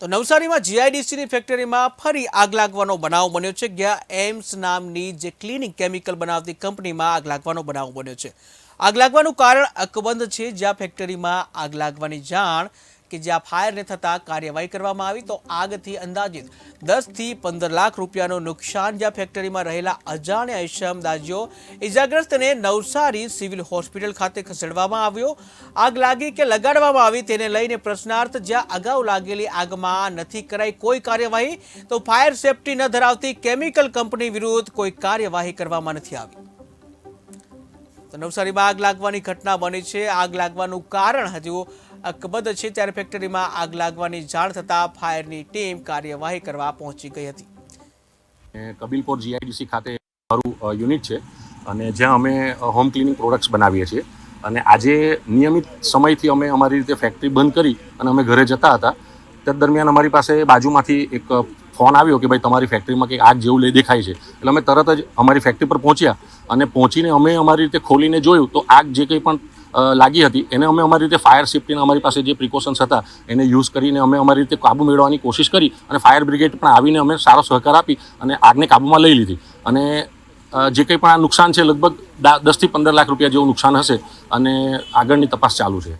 તો નવસારીમાં જીઆઈડીસીની ફેક્ટરીમાં ફરી આગ લાગવાનો બનાવ બન્યો છે. જ્યાં એમ્સ નામની જે ક્લિનિક કેમિકલ બનાવતી કંપનીમાં આગ લાગવાનો બનાવ બન્યો છે. આગ લાગવાનું કારણ અકબંધ છે. જ્યાં ફેક્ટરીમાં આગ લાગવાની જાણ કે જ્યાં ફાયરને થતાં કાર્યવાહી કરવામાં આવી તો આગથી અંદાજિત દસથી પંદર લાખ રૂપિયાનું નુકસાન જ્યાં ફેક્ટરીમાં રહેલા અજાણ્યા ઇશમ દાજીઓ ઇજાગ્રસ્તને નવસારી સિવિલ હોસ્પિટલ ખાતે ખસેડવામાં આવ્યો. આગ લાગી કે લગાડવામાં આવી તેને લઈને પ્રશ્નાર્થ, જ્યાં અગાઉ લાગેલી આગમાં નથી કરાઈ કોઈ કાર્યવાહી તો ફાયર સેફટી ન ધરાવતી કેમિકલ કંપની વિરુદ્ધ કોઈ કાર્યવાહી કરવામાં નથી આવી. તો નવસારીમાં આગ લાગવાની ઘટના બની છે. આગ લાગવાનું કારણ હજુ અકબંધ છે. ત્યારે ફેક્ટરીમાં આગ લાગવાની જાણ થતાં ફાયરની ટીમ કાર્યવાહી કરવા પહોંચી ગઈ હતી. કબીલપોર જીઆઈડીસી ખાતે મારું યુનિટ છે અને જ્યાં અમે હોમ ક્લિનિંગ પ્રોડક્ટ્સ બનાવીએ છીએ. અને આજે નિયમિત સમયથી અમે અમારી રીતે ફેક્ટરી બંધ કરી અને અમે ઘરે જતા હતા. તે દરમિયાન અમારી પાસે બાજુમાંથી એક ફોન આવ્યો કે ભાઈ તમારી ફેક્ટરીમાં કંઈક આગ જેવું લઈ દેખાય છે. એટલે અમે તરત જ અમારી ફેક્ટરી પર પહોંચ્યા અને પહોંચીને અમે અમારી રીતે ખોલીને જોયું તો આગ જે કંઈ પણ લાગી હતી એને અમે અમારી રીતે ફાયર સેફ્ટીના અમારી પાસે જે પ્રિકોશન્સ હતા એને યુઝ કરીને અમે અમારી રીતે કાબુ મેળવવાની કોશિશ કરી અને ફાયર બ્રિગેડ પણ આવીને અમે સારો સહકાર આપી અને આગને કાબૂમાં લઈ લીધી. અને જે કંઈ પણ આ નુકસાન છે લગભગ દસથી પંદર લાખ રૂપિયા જેવું નુકસાન હશે અને આગળની તપાસ ચાલુ છે.